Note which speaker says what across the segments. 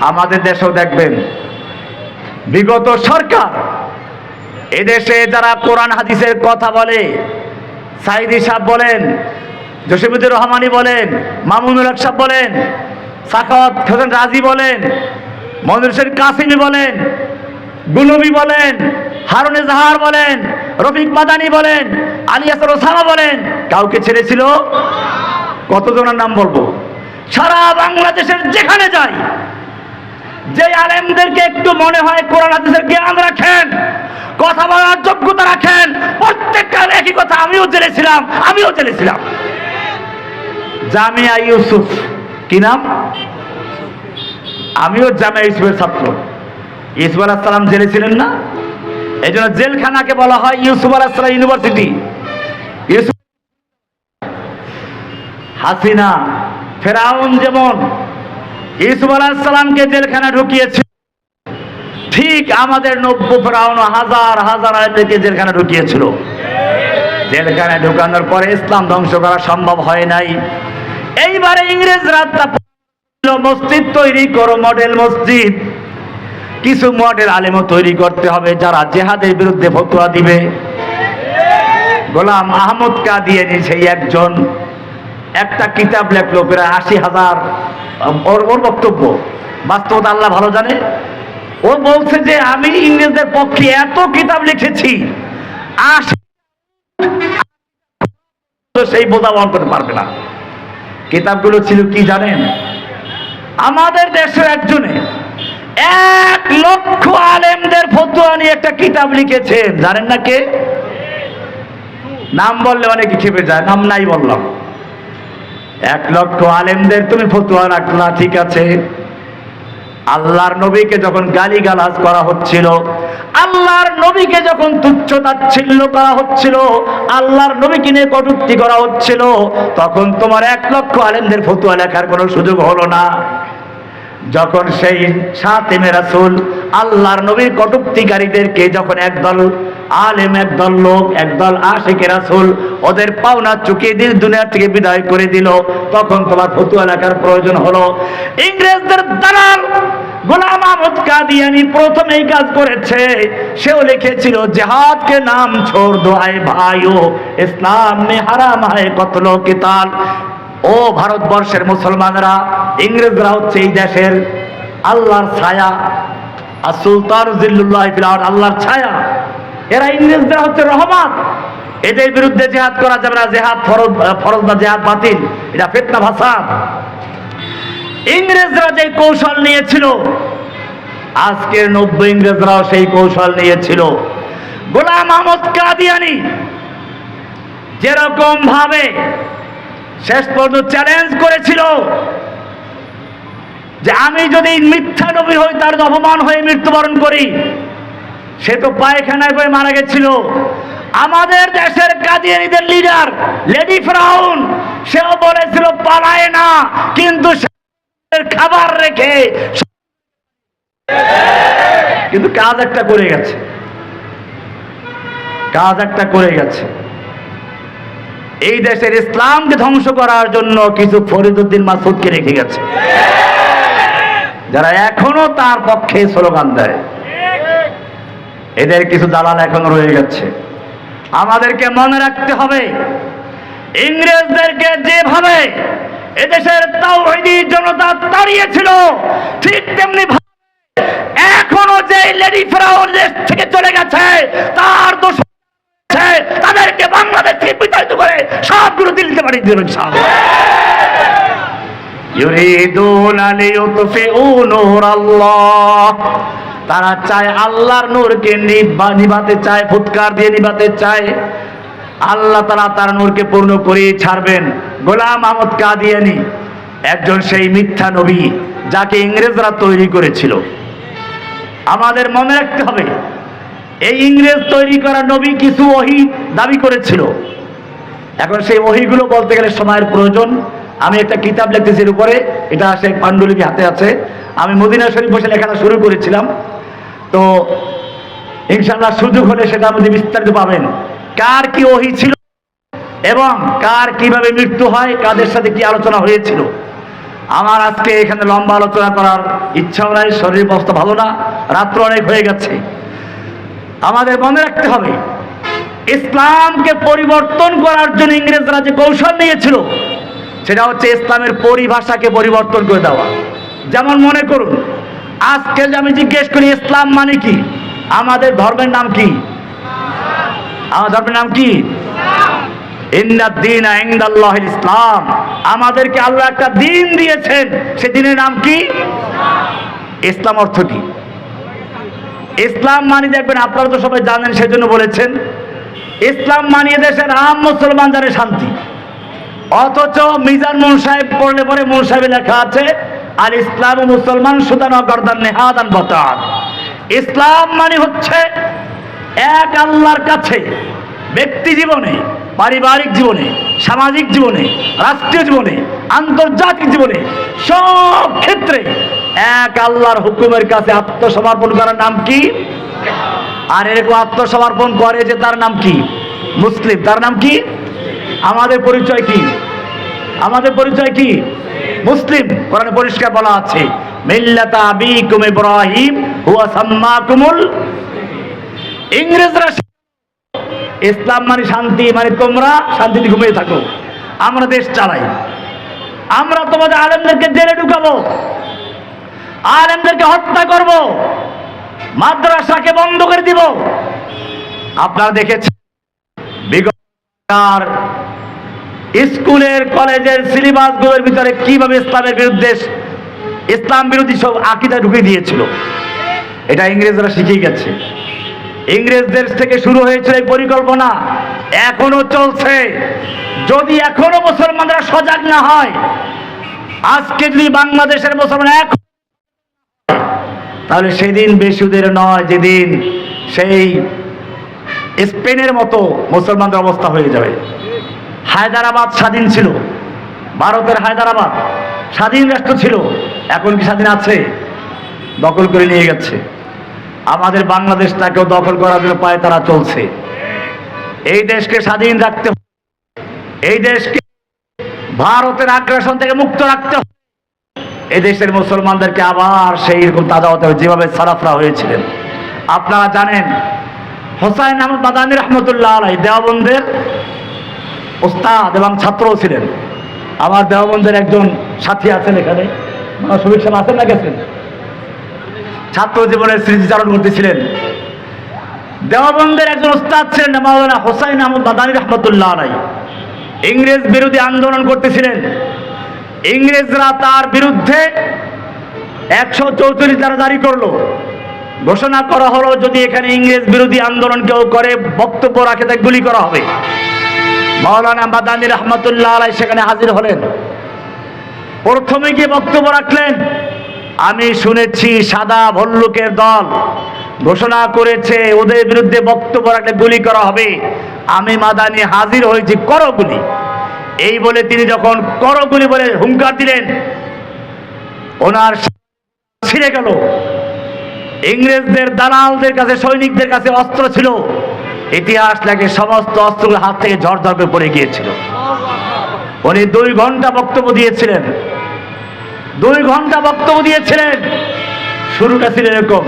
Speaker 1: আমাদের দেশেও দেখবেন। বিগত সরকার, এদেশে যারা কোরআন হাদিসের কথা বলে, সাইদি সাহেব বলেন, জসিমুদ্দিন রহমানি বলেন, মামুনুল হক সাহেব বলেন, সাখাওয়াত হোসেন রাজি বলেন মনির হোসেন কাসিমি বলেন, গুলবি বলেন, হারুনে জাহার বলেন, রফিক মাদানি বলেন, আলী আসার ওসামা বলেন, কাউকে ছেড়েছিল? কতজনের নাম বলব? সারা বাংলাদেশের যেখানে যাই যে আলেমদেরকে একটু মনে হয় কোরআন হাদিসের জ্ঞান রাখেন, কথা বলার যোগ্যতা রাখেন, প্রত্যেকটা একই কথা আমিও জেনেছিলাম আমিও জেনেছিলাম। জামিয়া ইউসুফ, কি নাম? আমিও জামিয়া ইউসুফের ছাত্র। ইউসুফ আলাহ সালাম জেলে ছিলেন না? এই জন্য জেলখানাকে বলা হয় ইউসুফ আলাহ সালাম ইউনিভার্সিটি। ইউসুফ হাসিনা, ফেরাউন যেমন ইউসুফ আলাহিসাল্লামকে জেলখানা ঢুকিয়েছে। ঠিক আমাদের নব্য ফেরাউন হাজার হাজার আলেমদেরকে জেলখানা ঢুকিয়েছিল। জেলখানায় ঢুকানোর পরে ইসলাম ধ্বংস করা সম্ভব হয় নাই। এইবারে ইংরেজরা তা বলল, মসজিদ তৈরি করো মডেল মসজিদ। কিছু মডেল আলেমও তৈরি করতে হবে যারা জেহাদের বিরুদ্ধে ফতোয়া দিবে। গোলাম আহমদ কাদিয়ানি সেই একজন। একটা কিতাব লেখলো প্রায় আশি হাজার ওর ওর বক্তব্য। বাস্তবতা আল্লাহ ভালো জানে। ও বলছে যে, আমি ইংরেজদের পক্ষে এত কিতাব লিখেছি সেই বোঝা বহন করতে পারবে না। কিতাবগুলো ছিল কি জানেন? আমাদের দেশের একজনে এক লক্ষ আলেমদের ফতুয়া নিয়ে একটা কিতাব লিখেছেন। জানেন না কে? নাম বললে অনেকে খেপে যায়, নাম নাই বললাম। এক লক্ষ আলেমদের তুমি ফতুয়া রাখলা ঠিক আছে? আল্লাহর নবীকে যখন গালি গালাজ করা হচ্ছিল, আল্লাহর নবীকে যখন তুচ্ছ তাচ্ছিল্য করা হচ্ছিল, আল্লাহর নবীকে নিয়ে কটুক্তি করা হচ্ছিল, তখন তোমার এক লক্ষ আলেমদের ফতুয়া লেখার কোনো সুযোগ হলো না। যখন সেই সাতেমে রাসুল আল্লাহর নবীর কটুক্তিকারীদেরকে যখন একদল আলেম একদল লোক, একদল আশেকে রাসুল, ওদের পাওনা চুকিয়ে দিল দুনিয়া থেকে বিদায় করে দিল। তখন তোমার ফতুয়া লেখার প্রয়োজন হলো। ইংরেজদের দালাল গোলাম আহমদ কাদিয়ানি প্রথম এই কাজ করেছে। সেও লিখেছিল, জেহাদ কে নাম ছোড় দো আয় ভাইও, ইসলাম মে হারাম হায় কতলো কিতাল। ও ভারতবর্ষের মুসলমানরা, ইংরেজরা হচ্ছে এই দেশের আল্লাহর ছায়া। আর সুলতান জিল্লুল্লাহ আল্লাহর ছায়া। এরা ইংরেজরা হচ্ছে রহমান এদের বিরুদ্ধে জেহাদ করা যাবে না, জেহাদ ফরজ ফরজ বা জেহাদ বাতিল। এটা ফেতনা ভাষা ইংরেজরা যে কৌশল নিয়েছিল, আজকের নব্য ইংরেজরাও সেই কৌশল নিয়েছিল। গোলাম আহমদ কাদিয়ানি যেরকম ভাবে শেষ পর্যন্ত চ্যালেঞ্জ করেছিল, যে আমি যদি মিথ্যা নবী হই, তার অপমান হয়ে মৃত্যুবরণ করি সে তো পায়খানায় হয়ে মারা গেছিল। আমাদের দেশের কাদিয়ানিদের লিডার লেডি ফ্রাউন সেও বলেছিল, পালায় না, কিন্তু খাবার রেখে কিন্তু কাজ একটা করে গেছে। কাজ একটা করে গেছে। এই দেশের ইসলামকে ধ্বংস করার জন্য কিছু ফরিদুদ্দিন মাসুদকে রেখে গেছে। যারা এখনও তার পক্ষে স্লোগান দেয়। এদের কিছু দালাল এখনও রয়ে গেছে। আমাদেরকে মনে রাখতে হবে, ইংরেজদেরকে যেভাবে এদেশের তাওহীদি জনতা তাড়িয়েছিল, ঠিক তেমনি এখনও যে লেডি ফেরাউন দেশ থেকে চলে গেছে, তার দোষ তাদেরকে বাংলাদেশ থেকে বিতাড়িত করে সবগুলো দিল্লিতে পাঠিয়ে দিল ইউরিদুন লিইউতফিউ নূর আল্লাহ তারা চায় আল্লাহর নূরকে নিভাতে চায়, ফুৎকার দিয়ে নিবাতে চায়। আল্লাহ তারা তার নূরকে পূর্ণ করে ছাড়বেন। গোলাম আহমদ কাদিয়ানি একজন সেই মিথ্যা নবী যাকে ইংরেজরা তৈরি করেছিল। আমাদের মনে রাখতে হবে, এই ইংরেজ তৈরি করা নবী কিছু ওহি দাবি করেছিল। এখন সেই ওহিগুলো বলতে গেলে সময়ের প্রয়োজন। আমি একটা কিতাব লিখতেছি উপরে, এটা শেখ পাণ্ডুলিপি হাতে আছে। আমি মদিনা শরীফ বসে লেখাটা শুরু করেছিলাম। তো ইনশাল্লাহ সুযোগ হলে সেটা মধ্যে বিস্তারিত পাবেন। কার কি ওহি ছিল এবং কার কীভাবে মৃত্যু হয়, কাদের সাথে কি আলোচনা হয়েছিল? আমার আজকে এখানে লম্বা আলোচনা করার ইচ্ছাও নাই, শরীর অবস্থা ভালো না, রাত্র অনেক হয়ে গেছে। আমাদের মনে রাখতে হবে, ইসলামকে পরিবর্তন করার জন্য ইংরেজরা যে কৌশল নিয়েছিল, সেটা হচ্ছে ইসলামের পরিভাষাকে পরিবর্তন করে দেওয়া। যেমন মনে করুন আজকে আমি জিজ্ঞেস করি, ইসলাম মানে কি? আমাদের ধর্মের নাম কি? আমার ধর্মের নাম কি? ইসলাম। আমাদেরকে আল্লাহ একটা দিন দিয়েছেন, সে দিনের নাম কি? ইসলাম অর্থ কি? ইসলাম মানি দেখবেন, আপনারা তো সবাই জানেন, সেজন্য বলেছেন, ইসলাম মানিয়ে দেশের আম মুসলমান জানে শান্তি। অথচ মিজান মুন সাহেব পড়লে পরে মুন সাহেবে লেখা আছে আর ইসলাম মুসলমান সুদান গর্দান নেহাদান বতান ইসলাম মানে হচ্ছে এক আল্লাহর কাছে, ব্যক্তি জীবনে, পারিবারিক জীবনে, সামাজিক জীবনে, রাষ্ট্রীয় জীবনে, আন্তর্জাতিক জীবনে, সব ক্ষেত্রে এক আল্লাহর হুকুমের কাছে আত্মসমর্পণ করার নাম কি? আর এরকম আত্মসমর্পণ করে যে তার নাম কি? মুসলিম। তার নাম কি? আমাদের পরিচয় কি? আমাদের পরিচয় কি? মুসলিম কোরআনে পরিষ্কার বলা আছে, মিল্লাতা আবিকুম ইব্রাহিম হুয়া সাম্মাকুমুল। ইংরেজরা ইসলাম মানে শান্তি মানে তোমরা শান্তিতে ঘুমিয়ে থাকো, আমরা দেশ চালাই। আমরা তোমাদের আলেমদেরকে জেলে ঢুকাবো, আলেমদেরকে হত্যা করব, মাদ্রাসাকে বন্ধ করে দিব। আপনারা দেখেছেন, বিগত স্কুলের, কলেজের সিলেবাসগুলোর ভিতরে কীভাবে ইসলামের বিরুদ্ধে ইসলাম বিরোধী সব আকিদা ঢুকে দিয়েছিল। এটা ইংরেজরা শিখে গেছে। ইংরেজদের থেকে শুরু হয়েছিল এই পরিকল্পনা। এখনও চলছে। যদি এখনও মুসলমানরা সজাগ না হয়, আজকে যদি বাংলাদেশের মুসলমান এক তাহলে সেদিন বেসুদের নয়, যেদিন সেই স্পেনের মতো মুসলমানদের অবস্থা হয়ে যাবে। হায়দ্রাবাদ স্বাধীন ছিল। ভারতের হায়দ্রাবাদ স্বাধীন রাষ্ট্র ছিল। এখন কি স্বাধীন আছে? দখল করে নিয়ে গেছে। আমাদের বাংলাদেশটাকেও দখল করার জন্য পায়ে তারা চলছে। এই দেশকে স্বাধীন রাখতে। এই দেশকে ভারতের আগ্রাসন থেকে মুক্ত রাখতে এই দেশের মুসলমানদেরকে আবার সেই রকম তাজা হতে হবে যেভাবে সারাফরা হয়েছিলেন। আপনারা জানেন, হোসাইন আহমদ মাদানী রহমতুল্লাহ আলাই, দেওবন্দের ওস্তাদ এবং ছাত্রও ছিলেন। আমার দেওবন্দের একজন সাথী আছেন এখানে। শফিক সাহেব আছেন না গেছেন? ছাত্র জীবনের স্মৃতিচারণ করতেছিলেন। দেওবন্দের একজন ওস্তাদ ছিলেন মাওলানা হোসাইন আহমদ মাদানী রহমতুল্লাহ আলাই ইংরেজ বিরোধী আন্দোলন করতেছিলেন। ইংরেজরা তার বিরুদ্ধে একশো চৌত্রিশ দ্বারা জারি করল। ঘোষণা করা হলো, যদি এখানে ইংরেজ বিরোধী আন্দোলন কেউ করে, বক্তব্য রাখে তাকে গুলি করা হবে। মাওলানা মাদানী রহমতুল্লাহ আলাই সেখানে হাজির হলেন। প্রথমে গিয়ে বক্তব্য রাখলেন, আমি শুনেছি সাদা ভল্লুকের দল ঘোষণা করেছে, ওদের বিরুদ্ধে বক্তব্য রাখলে গুলি করা হবে। আমি মাদানি হাজির হয়েছি করো গুলি এই বলে তিনি যখন করো গুলি বলে হুঙ্কার দিলেন, ওনার ছিঁড়ে গেল। ইংরেজদের দালালদের কাছে, সৈনিকদের কাছে অস্ত্র ছিল। ইতিহাস লাগে সমস্ত অস্ত্রগুলো হাত থেকে ঝরঝর করে পড়ে গিয়েছিল। উনি দুই ঘণ্টা বক্তব্য দিয়েছিলেন। দুই ঘণ্টা বক্তব্য দিয়েছিলেন। শুরুটা ছিল এরকম,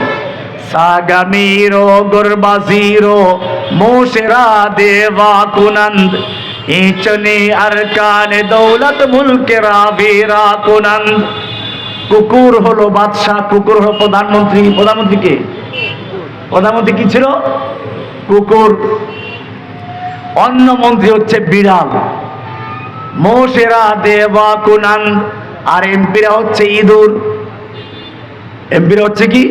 Speaker 1: সাগামিরো গুরবাজিরো মোশেরা দেবা কুনন্দ, ইচনে আরকানে দৌলত মুলকেরা বীরা কুনন্দ। কুকুর হলো বাদশাহ, কুকুর হলো প্রধানমন্ত্রী। প্রধানমন্ত্রী কে? প্রধানমন্ত্রী কি ছিল? কুকুর অন্য মন্ত্রী হচ্ছে বিড়াল। মোশেরা দেবা কুনান, আর এমপিরা হচ্ছে ইঁদুর। এমপিরা হচ্ছে কি?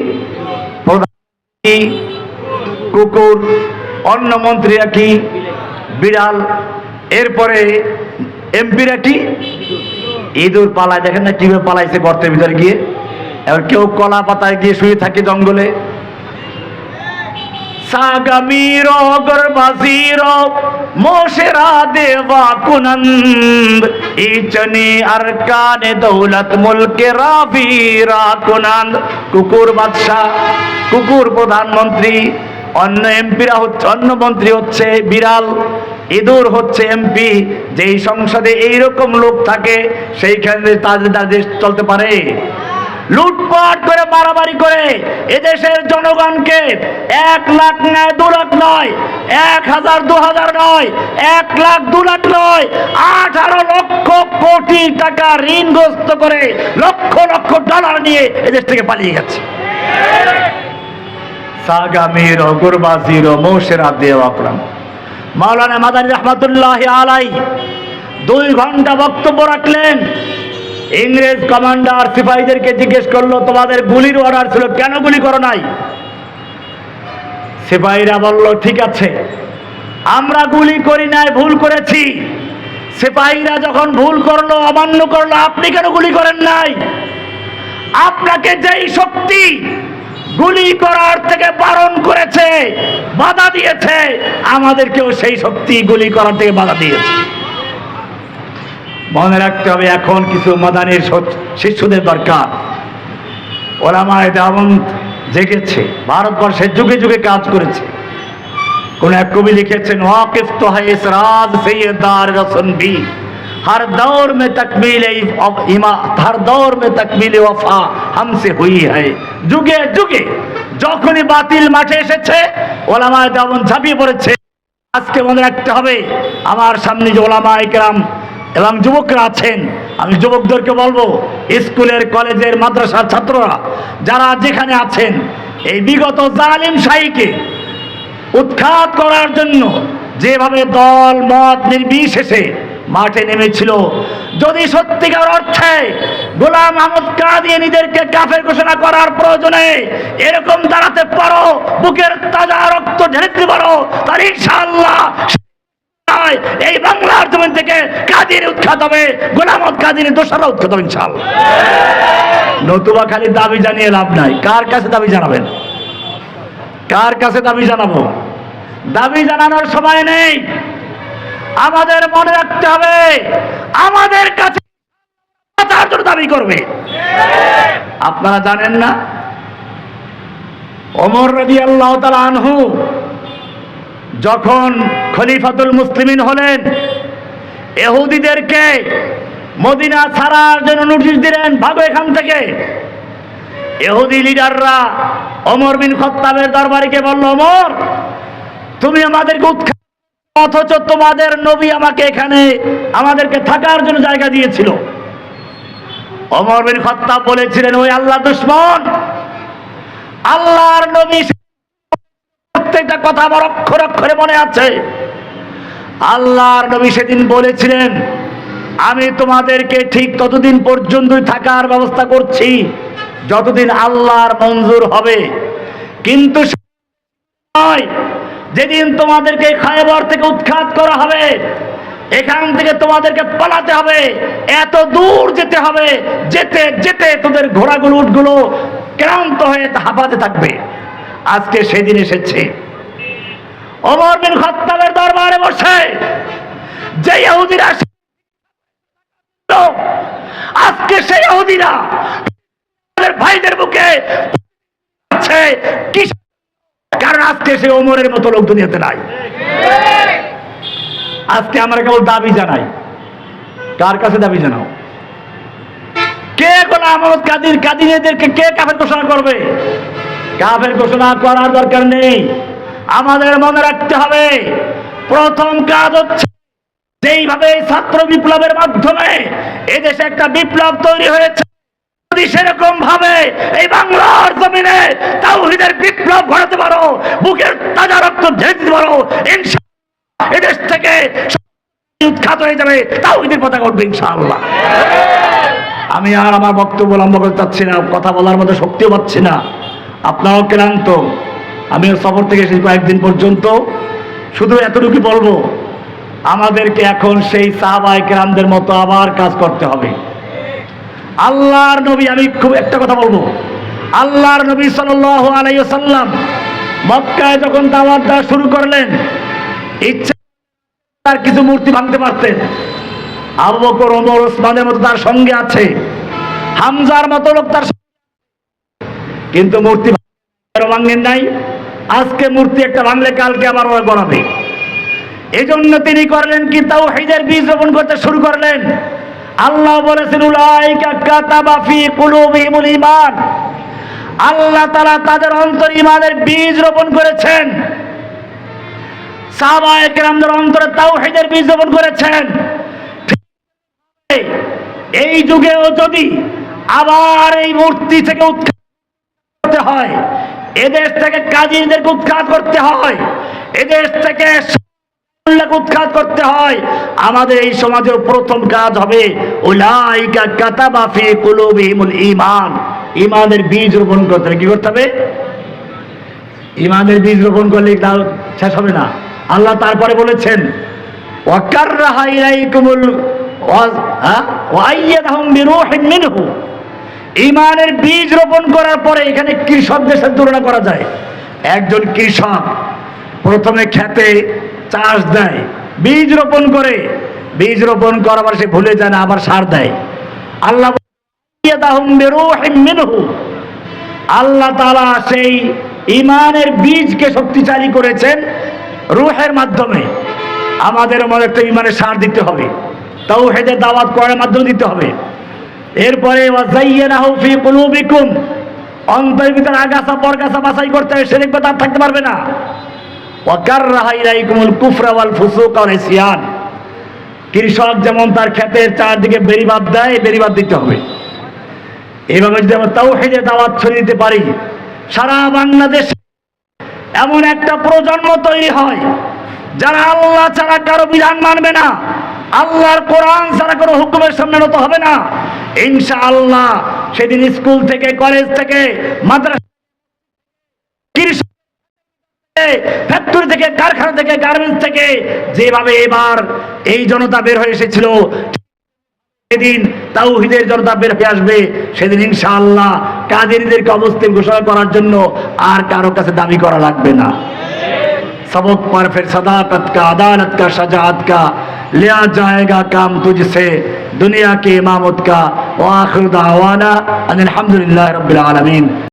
Speaker 1: কুকুর। অন্য মন্ত্রীরা কি? বিড়াল। এরপরে এমপিরা কি? ইঁদুর পালায়। দেখেন না কীভাবে পালাইছে গর্তের ভিতরে গিয়ে। এবার কেউ কলা পাতায় গিয়ে শুয়ে থাকে জঙ্গলে। গর্বাজিরো মোশেরা দেবা কুনন্দ। ইচনি আরকানে দৌলত মুলকে রাবিরা কুনন্দ। কুকুর বাদশাহ, কুকুর প্রধানমন্ত্রী, অন্য এমপিরা হচ্ছে, অন্য মন্ত্রী হচ্ছে বিড়াল, ইঁদুর হচ্ছে এমপি। যেই সংসদে এইরকম লোক থাকে, সেইখানে তাদের তাদের চলতে পারে। লুটপাট করে মারামারি করে এদেশের জনগণকে এক লাখ নয় দু লাখ নয়, এক হাজার দু হাজার নয়, এক লাখ দু লাখ নয়, আঠারো লক্ষ কোটি টাকা ঋণগ্রস্ত করে লক্ষ লক্ষ ডলার নিয়ে এদেশ থেকে পালিয়ে গেছে। সাগামির গুরবাজির মৌসেরা দেও আপনার মাওলানা মাদানী রহমতুল্লাহ আলাই দুই ঘণ্টা বক্তব্য রাখলেন ইংরেজ কমান্ডার সিপাহীদেরকে জিজ্ঞেস করল, তোমাদের গুলির অর্ডার ছিল, কেন গুলি করো নাই? সিপাহীরা বলল, ঠিক আছে, আমরা গুলি করি নাই, ভুল করেছি। সিপাহীরা যখন ভুল করল, অমান্য করল, আপনি কেন গুলি করেন নাই? আপনাকে যেই শক্তি গুলি করার থেকে বারণ করেছে, বাধা দিয়েছে, আমাদেরকেও সেই শক্তি গুলি করার থেকে বাধা দিয়েছে। মনে রাখতে হবে এখন কিছু মাদানির শিষ্যদের দরকার। ওলামায় দাবন জেগেছে ভারতবর্ষে যুগে যুগে কাজ করেছে। কোন এক কবি লিখেছেন, ওয়াকিফ তো যুগে যুগে যখনই বাতিল মাঠে এসেছে, ওলামায় দাবন ঝাঁপিয়ে পড়েছে। আজকে মনে রাখতে হবে, আমার সামনে যে ওলামায় কেরাম এবং যুবকরা আছেন। আমি যুবকদেরকে বলব, স্কুলের কলেজের মাদ্রাসার ছাত্ররা, যারা যেখানে আছেন, এই বিগত জালিম শাহীকে উৎখাত করার জন্য যেভাবে দল, মত নির্বিশেষে মাঠে নেমেছিল, যদি সত্যিকার অর্থে গোলাম আহমদ কাদিয়ানীদেরকে কাফের ঘোষণা করার প্রয়োজনে এরকম দাঁড়াতে পারো, বুকের তাজা রক্ত ঢেলে পারো তার ইনশাআল্লাহ জমিন থেকে কাদির উৎখাত হবে, গোলামত কাদির দোষরা উৎখাত হবে ইনশাআল্লাহ। নতুবা খালি দাবি জানিয়ে লাভ নাই। কার কাছে দাবি জানাবেন? কার কাছে দাবি জানাব? দাবি জানানোর সময় নেই। আমাদের মনে রাখতে হবে, আমাদের কাছে দাবি করবে। আপনারা জানেন না? অমর রবি আল্লাহ আনহু যখন খলিফাতুল মুসলিমিন হলেন এহুদিদেরকে মদিনা ছাড়ার জন্য নোটিশ দিলেন, ভাগো এখান থেকে। এহুদি লিডাররা অমর বিন খত্তাবের দরবারিকে বলল অমর তুমি আমাদেরকে উৎখাত অথচ তোমাদের নবী আমাকে এখানে আমাদেরকে থাকার জন্য জায়গা দিয়েছিল। অমর বিন খত্তাব বলেছিলেন, ওই আল্লাহ দুশ্মন। আল্লাহর নবী প্রত্যেকটা কথা আমার অক্ষর অক্ষরে মনে আছে। আল্লাহর নবী সেদিন বলেছিলেন, আমি তোমাদেরকে ঠিক ততদিন পর্যন্তই থাকার ব্যবস্থা করছি, যতদিন আল্লাহর মঞ্জুর হবে। কিন্তু যেদিন তোমাদেরকে খায়বর থেকে উৎখাত করা হবে, এখান থেকে তোমাদেরকে পালাতে হবে, এত দূর যেতে হবে, যেতে যেতে তোদের ঘোড়াগুলো উঠগুলো ক্লান্ত হয়ে হাঁপাতে থাকবে। আজকে সেদিন এসেছে। ওমর বিন খত্তাবের দরবারে বসে। যে ইহুদিরা আজকে সেই ইহুদিরা তাদের ভাইদের বুকে আছে। কারণ আজকে সে ওমরের মতো লোক দুনিয়াতে নাই। আজকে আমরা কেবল দাবি জানাই। কার কাছে দাবি জানাও? কে গোলাম আহমদ কাদির কাদিনীদেরকে কে কাফের ঘোষণা করবে? কাফের ঘোষণা করার দরকার নেই। আমাদের মনে রাখতে হবে, প্রথম কাজ হচ্ছে যেইভাবে ছাত্র বিপ্লবের মাধ্যমে এদেশে একটা বিপ্লব তৈরি হয়েছে, যদি সেরকম ভাবে এই বাংলার জমিনে তাওহিদের বিপ্লব ঘটাতে পারো, বুকের তাজা রক্ত দিতে পারো এদেশ থেকে উৎখাত হয়ে যাবে, তাওহিদের পতাকা উঠবে ইনশাআল্লাহ। আমি আর আমার বক্তব্য লম্বা করতে চাচ্ছি না, কথা বলার মতো শক্তিও পাচ্ছি না। আপনারাও ক্লান্ত। আমিও সফর থেকে এসেছি কয়েকদিন পর্যন্ত শুধু এতটুকু বলব, আমাদেরকে এখন সেই সাহাবাই কেরামদের মতো আবার কাজ করতে হবে। আল্লাহর নবী, আমি খুব একটা কথা বলব, আল্লাহর নবী সাল্লাল্লাহু আলাইহি সাল্লাম মক্কায় যখন দাওয়াত দেওয়া শুরু করলেন, ইচ্ছা তার কিছু মূর্তি ভাঙতে পারতেন। আবু বকর ওসমানের মতো তার সঙ্গে আছে, হামজার মতো লোক তার কিন্তু মূর্তি ভাঙেন নাই। আজকে মূর্তি একটা ভাঙলে কালকে আবার ওরা গড়াবে। জন্য তিনি করলেন কি? তাওহীদের বীজ রোপণ করতে শুরু করলেন। আল্লাহ বলেছেন ঈমান। আল্লাহ তারা তাদের অন্তর ইমানের বীজ রোপণ করেছেন। অন্তরে তাওহীদের বীজ রোপণ করেছেন। এই যুগেও যদি আবার এই মূর্তি থেকে উৎখাত হয় এদেশ থেকে কাজীদেরকে উৎখাত করতে হয়। এদেশ থেকে উৎখাত করতে হয়। আমাদের এই সমাজের প্রথম কাজ হবে উলাইকা কাতাবা ফি কুলুবিহিমুল ঈমান। ঈমানের বীজ রোপণ করতে হবে। কি করতে হবে? ঈমানের বীজ রোপণ করলে তাও শেষ হবে না? আল্লাহ তারপরে বলেছেন ওয়াকাররাহা ইলাইকুমুল ওয়া- হ্যাঁ? ওয়াইয়াদাহুম বিরূহিন মিনহু। ঈমানের বীজ রোপণ করার পরে এখানে কৃষকদের সাথে তুলনা করা যায়। একজন কৃষক প্রথমে খেতে চাষ দেয়, বীজ রোপণ করে। বীজ রোপণ করার সে ভুলে যায় না, আবার সার দেয়। আল্লাহ আল্লাহ তালা সেই ইমানের বীজকে শক্তিশালী করেছেন রুহের মাধ্যমে। আমাদের মধ্যে একটা ইমানের সার দিতে হবে। তাও হেদের দাওয়াত করার মাধ্যমে দিতে হবে। এরপরে অন্তরের ভিতরে আগাছা, পরগাছা বাছাই করতে হবে সেরেক তার থাকতে পারবে না। কৃষক যেমন তার ক্ষেতের চারদিকে বেরিবাদ দেয় বেরিবাদ দিতে হবে। এইভাবে যদি আমরা তাওহীদের দাওয়াত ছড়িয়ে দিতে পারি, সারা বাংলাদেশ এমন একটা প্রজন্ম তৈরি হয়, যারা আল্লাহ ছাড়া কারও বিধান মানবে না। আল্লাহর কোরআন ছাড়া কোনো হুকুমের সামনে নত হবে না। ইনশা আল্লাহ সেদিন স্কুল থেকে, কলেজ থেকে, মাদ্রাসা ফ্যাক্টরি থেকে, কারখানা থেকে, গার্মেন্টস থেকে, যেভাবে এবার এই জনতা বের হয়ে এসেছিল, সেদিন তাওহিদের জনতা বের হয়ে আসবে, সেদিন ইনশাআল্লাহ কাদেরদেরকে অবস্থান ঘোষণা করার জন্য আর কারও কাছে দাবি করা লাগবে না। सबक पर फिर सदाकत का, अदालत का शजात का लिया जाएगा काम तुझसे, दुनिया की इमामत का वाखिर दावाना अनिल हम्दुलिल्लाह रब्बिल आलमीन।